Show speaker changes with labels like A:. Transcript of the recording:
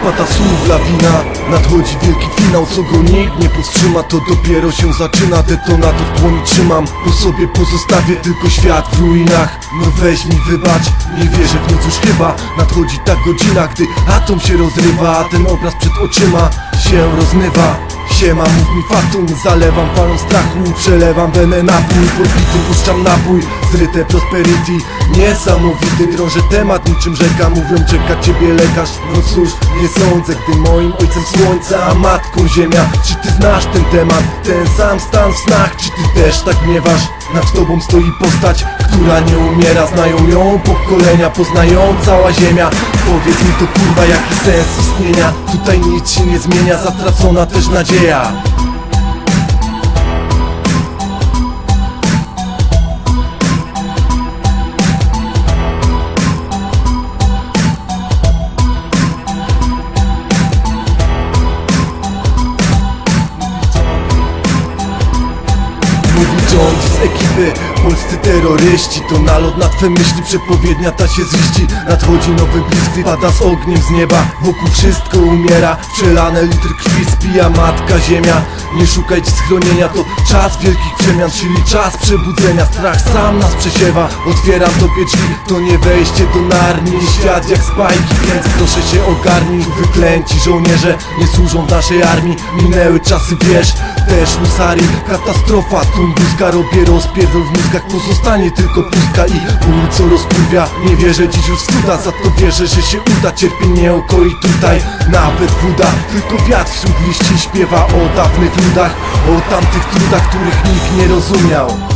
A: spada słów lawina Nadchodzi wielki finał, co go nikt nie powstrzyma. To dopiero się zaczyna, detonator w dłoni trzymam. Po sobie pozostawię tylko świat w ruinach. No weź mi wybacz, nie wierzę w nic już chyba Nadchodzi ta godzina, gdy atom się rozrywa A ten obraz przed oczyma się rozmywa Siema, mów mi fatum, zalewam falą strachu Przelewam wenę napój, podbity puszczam napój Zryte prosperity, niesamowity Drążę temat niczym rzeka, mówią czeka ciebie lekarz No cóż, nie sądzę, gdy moim ojcem słońca A matką ziemia, czy ty znasz ten temat? Ten sam stan w snach, czy ty też tak miewasz? Nad tobą stoi postać, która nie umiera. Znają ją pokolenia, poznają cała ziemia. Powiedz mi to kurwa, jaki sens istnienia? Tutaj nic się nie zmienia, zatracona też nadzieja John z ekipy. Polscy terroryści To nalot na twe myśli Przepowiednia ta się ziści. Nadchodzi nowy blisk Pada z ogniem z nieba. Wokół wszystko umiera Przelane litry krwi Spija matka ziemia. Nie szukajcie schronienia To czas wielkich przemian Czyli czas przebudzenia. Strach sam nas przesiewa Otwieram tobie drzwi. To nie wejście do narni Świat jak spajki Więc proszę się ogarnij. Wyklęci żołnierze Nie służą w naszej armii. Minęły czasy wiesz Też Lusari Katastrofa. Tunguska robię rozpierdol w mózgach Pozostanie tylko pustka i co rozkurwia Nie wierzę dziś już w cuda Za to wierzę, że się uda. Cierpienie okoi tutaj Nawet woda Tylko wiatr wśród liści śpiewa o dawnych ludach O tamtych trudach, których nikt nie rozumiał